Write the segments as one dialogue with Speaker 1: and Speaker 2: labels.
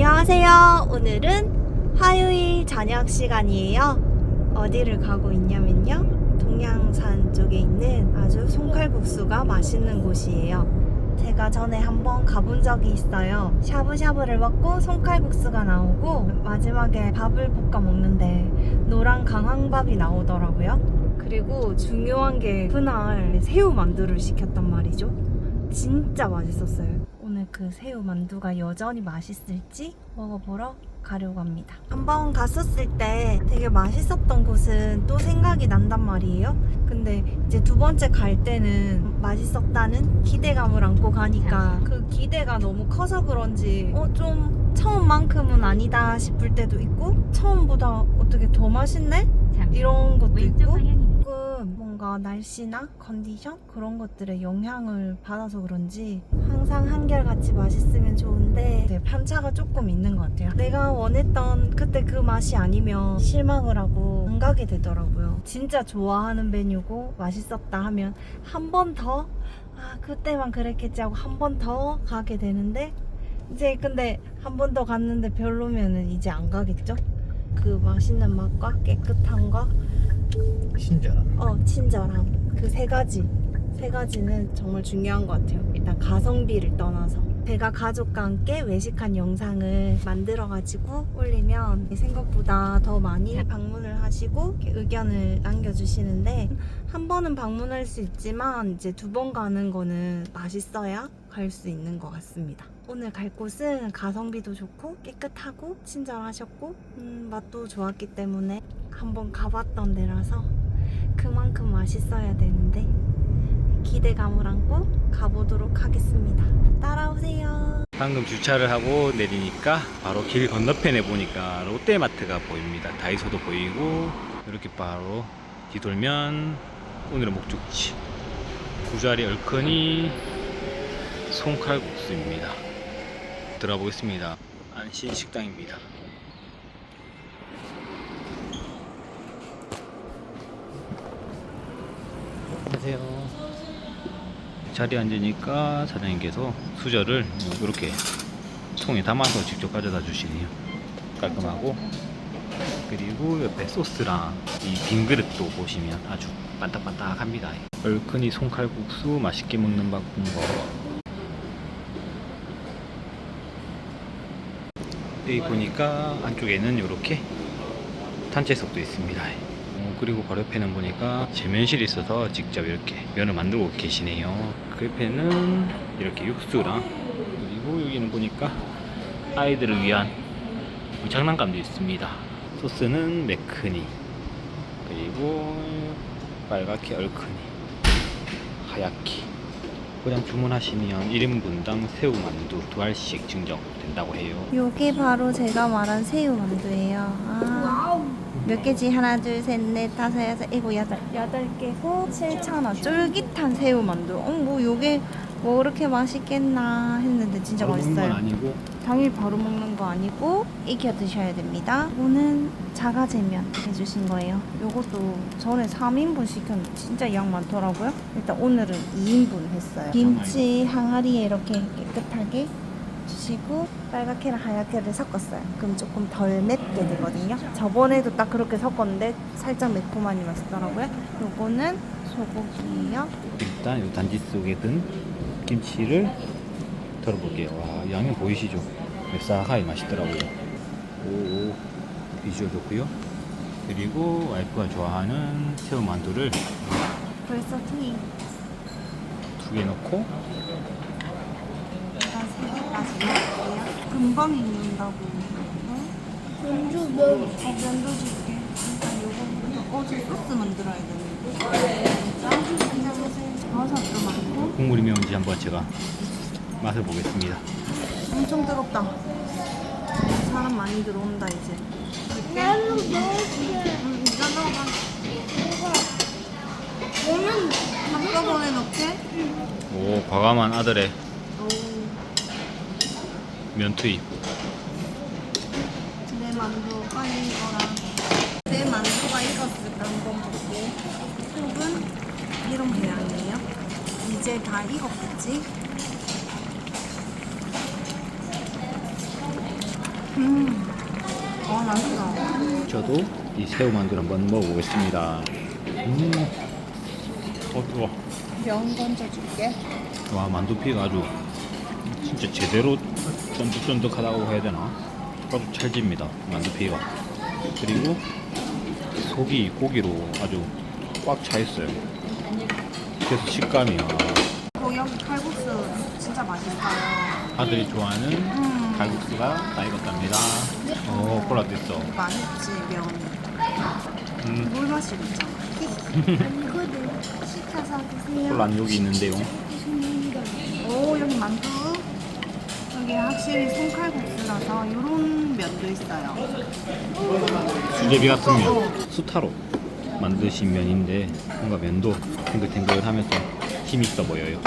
Speaker 1: 안녕하세요. 오늘은 화요일 저녁 시간이에요. 어디를 가고 있냐면요. 동양산 쪽에 있는 아주 손칼국수가 맛있는 곳이에요. 제가 전에 한번 가본 적이 있어요. 샤브샤브를 먹고 손칼국수가 나오고 마지막에 밥을 볶아 먹는데 노란 강황밥이 나오더라고요. 그리고 중요한 게 그날 새우 만두를 시켰단 말이죠. 진짜 맛있었어요. 그 새우 만두가 여전히 맛있을지 먹어보러 가려고 합니다. 한번 갔었을 때 되게 맛있었던 곳은 또 생각이 난단 말이에요. 근데 이제 두 번째 갈 때는 맛있었다는 기대감을 안고 가니까 그 기대가 너무 커서 그런지 어 좀 처음만큼은 아니다 싶을 때도 있고 처음보다 어떻게 더 맛있네? 이런 것도 있고 뭔가 날씨나 컨디션 그런 것들의 영향을 받아서 그런지 항상 한결같이 맛있으면 좋은데 네, 편차가 조금 있는 것 같아요. 내가 원했던 그때 그 맛이 아니면 실망을 하고 안 가게 되더라고요. 진짜 좋아하는 메뉴고 맛있었다 하면 한 번 더 아, 그때만 그랬겠지 하고 한 번 더 가게 되는데 이제 근데 한 번 더 갔는데 별로면은 이제 안 가겠죠? 그 맛있는 맛과 깨끗함과
Speaker 2: 친절함.
Speaker 1: 어, 친절함. 그 세 가지. 세 가지는 정말 중요한 것 같아요. 일단 가성비를 떠나서. 제가 가족과 함께 외식한 영상을 만들어가지고 올리면 생각보다 더 많이 방문을 하시고 의견을 남겨주시는데 한 번은 방문할 수 있지만 이제 두 번 가는 거는 맛있어야 갈 수 있는 것 같습니다. 오늘 갈 곳은 가성비도 좋고 깨끗하고 친절하셨고 음, 맛도 좋았기 때문에 한번 가봤던 데라서 그만큼 맛있어야 되는데 기대감을 안고 가보
Speaker 2: 방금 주차를 하고 내리니까 바로 길 건너편에 보니까 롯데마트가 보입니다. 다이소도 보이고 이렇게 바로 뒤돌면 오늘의 목적지 구자리 얼큰이 손칼국수입니다. 들어가 보겠습니다. 안신 식당입니다. 안녕하세요. 자리에 앉으니까 사장님께서 수저를 이렇게 통에 담아서 직접 가져다 주시네요. 깔끔하고 그리고 옆에 소스랑 이 빈 그릇도 보시면 아주 반딱반딱합니다. 얼큰이 손칼국수 맛있게 먹는 방법. 여기 보니까 안쪽에는 이렇게 단체석도 있습니다. 어, 그리고 바로 옆에는 보니까 제면실이 있어서 직접 이렇게 면을 만들고 계시네요. 그 옆에는 이렇게 육수랑 그리고 여기는 보니까 아이들을 위한 장난감도 있습니다. 소스는 매크니 그리고 빨갛게 얼큰이 하얗게 그냥 주문하시면 1인분당 새우만두 두 알씩 증정된다고 해요.
Speaker 1: 요게 바로 제가 말한 새우 만두예요. 아, 몇 개지? 하나, 둘, 셋, 넷, 다섯, 여섯, 일곱, 여덟. 여덟 개고 7,000원. 쫄깃한 새우 만두. 어, 뭐 요게 뭐 그렇게 맛있겠나 했는데 진짜
Speaker 2: 바로 먹는 건
Speaker 1: 맛있어요.
Speaker 2: 아니고
Speaker 1: 당일 바로 먹는 거 아니고 익혀 드셔야 됩니다. 이거는 자가제면 해주신 거예요. 요것도 전에 3인분 시켰는데 진짜 양 많더라고요. 일단 오늘은 2인분 했어요. 김치 항아리에 이렇게 깨끗하게 주시고 빨갛게랑 하얗게를 섞었어요. 그럼 조금 덜 맵게 되거든요. 저번에도 딱 그렇게 섞었는데 살짝 매콤하니 맛있더라고요. 요거는 소고기예요.
Speaker 2: 일단 이 단지 속에 든 김치를 덜어볼게요. 와, 양이 보이시죠? 맵싹하게 맛있더라고요. 오, 오, 비주얼 좋고요. 그리고 와이프가 좋아하는 새우 만두를
Speaker 1: 벌써
Speaker 2: 티두개 넣고
Speaker 1: 일단 세 개까지 넣을게요. 금방 익는다고.
Speaker 3: 연주 면
Speaker 1: 어, 면도 줄게. 일단 요거부터. 어, 저 소스 만들어야 되는데. 진짜? 버섯도 많고.
Speaker 2: 국물이 매운지 한번 제가 맛을 보겠습니다.
Speaker 1: 엄청 뜨겁다. 사람 많이 들어온다, 이제.
Speaker 3: 나는 먹을게.
Speaker 1: 응, 이거 넣어봐.
Speaker 3: 너는
Speaker 1: 한꺼번에 넣게?
Speaker 2: 오, 과감한 아들의
Speaker 1: 오,
Speaker 2: 면투입.
Speaker 1: 내 만두 빨리 익어라. 내 만두가 익었을까 한번 볼게. 속은 이런 모양이에요. 이제 다 익었겠지? 음. 아, 맛있어.
Speaker 2: 저도 이 새우 만두를 한번 먹어보겠습니다. 음, 어 뜨거.
Speaker 1: 병 건져줄게.
Speaker 2: 와 만두피가 아주 진짜 제대로 쫀득쫀득하다고 해야 되나? 아주 찰집니다 만두피가. 그리고 속이 고기로 아주 꽉 차 있어요. 그래서 식감이 아,
Speaker 1: 어, 여기 칼국수 진짜 맛있어요.
Speaker 2: 아들이 좋아하는
Speaker 1: 음.
Speaker 2: 갈국수가 다 익었답니다. 오 콜라도 있어.
Speaker 1: 맛있지, 면.
Speaker 2: 음,
Speaker 1: 물 맛이 있잖아.
Speaker 3: 이거를 시켜서 드세요.
Speaker 2: 콜라는 여기 있는데요.
Speaker 1: 오, 여기 만두. 여기 확실히 손칼국수라서 이런 면도 있어요.
Speaker 2: 수제비 같은 면, 수타로 만드신 면인데 뭔가 면도 탱글탱글하면서 힘이 있어 보여요.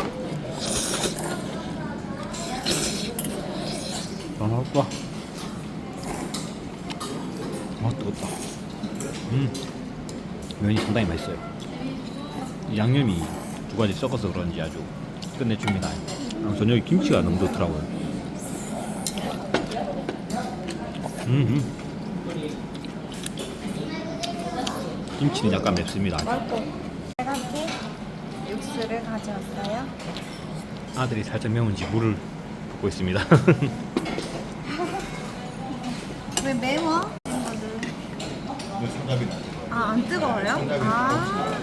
Speaker 2: 아, 맛있다. 아, 뜨겁다. 음, 면이 상당히 맛있어요. 이 양념이 두 가지 섞어서 그런지 아주 끝내줍니다. 아, 전 여기 김치가 너무 좋더라고요. 음, 음. 김치는 약간 맵습니다.
Speaker 1: 제가 육수를 가져왔어요.
Speaker 2: 아들이 살짝 매운지 물을 붓고 있습니다.
Speaker 1: 왜 매워? 아, 안 뜨거워요? 아,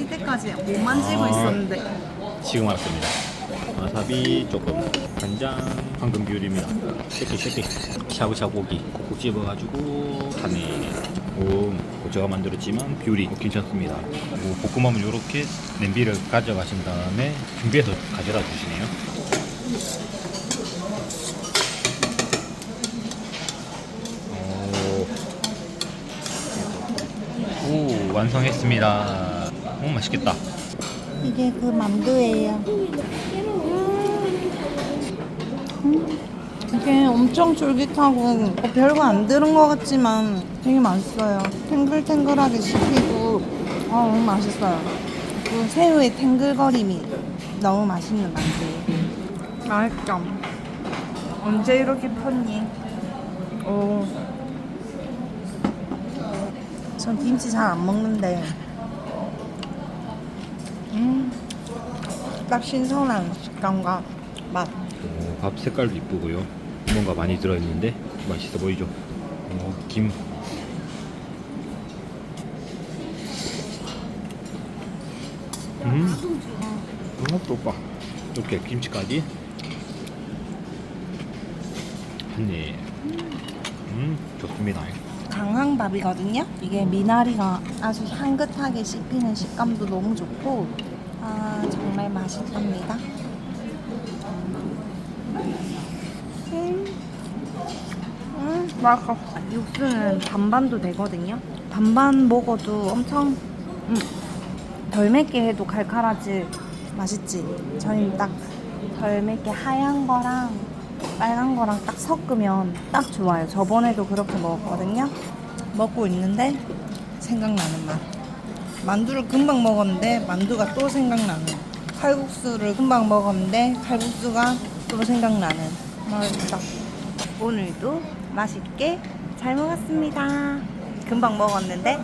Speaker 1: 이때까지 못 만지고
Speaker 2: 아.
Speaker 1: 있었는데.
Speaker 2: 지금 알았습니다. 와사비 조금, 간장, 황금 비율입니다. 쉐키 쉐키. 샤브샤브 고기 콕콕 집어가지고 하네. 오, 제가 만들었지만 비율이 괜찮습니다. 오, 볶음밥은 이렇게 냄비를 가져가신 다음에 준비해서 가져다 주시네요. 오, 오 완성했습니다. 오, 맛있겠다.
Speaker 1: 이게 그 만두예요. 음, 이게 엄청 쫄깃하고 별거 안 들은 것 같지만 되게 맛있어요. 탱글탱글하게 씹히고 아, 너무 맛있어요. 그 새우의 탱글거림이 너무 맛있는 만두예요. 맛있죠? 언제 이렇게 폈니? 오. 전 김치 잘 안 먹는데 음, 딱 신선한 식감과 맛.
Speaker 2: 오, 밥 색깔도 이쁘고요. 뭔가 많이 들어있는데 맛있어 보이죠. 오, 김. 음, 이것도 오빠. 이렇게 김치까지. 한입. 음, 좋습니다.
Speaker 1: 강황밥이거든요. 이게 미나리가 아주 향긋하게 씹히는 식감도 너무 좋고, 아 정말 맛있답니다. 음, 음 맛있어. 육수는 반반도 되거든요. 반반 먹어도 엄청 음, 덜 맵게 해도 칼칼하지 맛있지. 저는 딱덜 맵게 하얀 거랑 빨간 거랑 딱 섞으면 딱 좋아요. 저번에도 그렇게 먹었거든요. 먹고 있는데 생각나는 맛. 만두를 금방 먹었는데 만두가 또 생각나는. 칼국수를 금방 먹었는데 칼국수가 또 생각나는. 맛있다. 오늘도 맛있게 잘 먹었습니다. 금방 먹었는데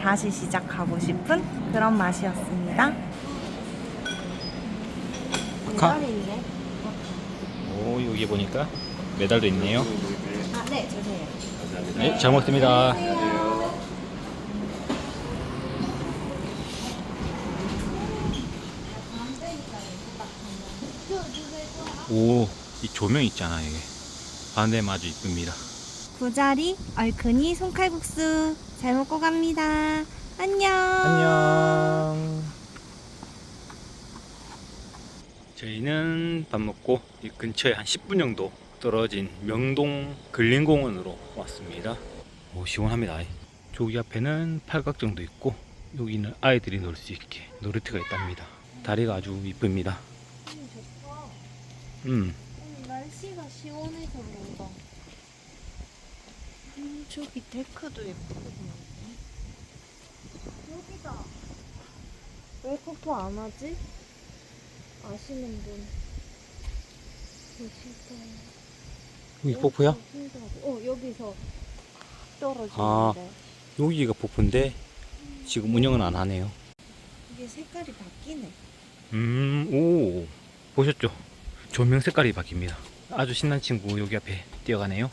Speaker 1: 다시 시작하고 싶은 그런 맛이었습니다.
Speaker 2: 가. 오, 여기 보니까 메달도 있네요.
Speaker 1: 아, 네, 주세요.
Speaker 2: 네, 잘 먹습니다. 오, 이 조명 있잖아, 이게. 반대면 아주 이쁩니다.
Speaker 1: 구자리 얼큰이 손칼국수 잘 먹고 갑니다. 안녕.
Speaker 2: 안녕. 저희는 밥 먹고 이 근처에 한 10분 정도 떨어진 명동 근린공원으로 왔습니다. 오, 시원합니다. 저기 앞에는 팔각정도 있고 여기는 아이들이 놀 수 있게 놀이터가 있답니다. 다리가 아주 이쁩니다. 음,
Speaker 1: 날씨가 시원해서 그런가. 음, 저기 데크도 예쁘거든요. 여기다. 왜 코코 안 하지? 아시는 분. 계실까요?
Speaker 2: 여기 폭포야?
Speaker 1: 어, 여기 떨어지는데
Speaker 2: 아. 여기가 폭포인데 지금 운영은 안 하네요.
Speaker 1: 이게 색깔이 바뀌네.
Speaker 2: 음, 오, 보셨죠? 조명 색깔이 바뀝니다. 아주 신난 친구 여기 앞에 뛰어가네요.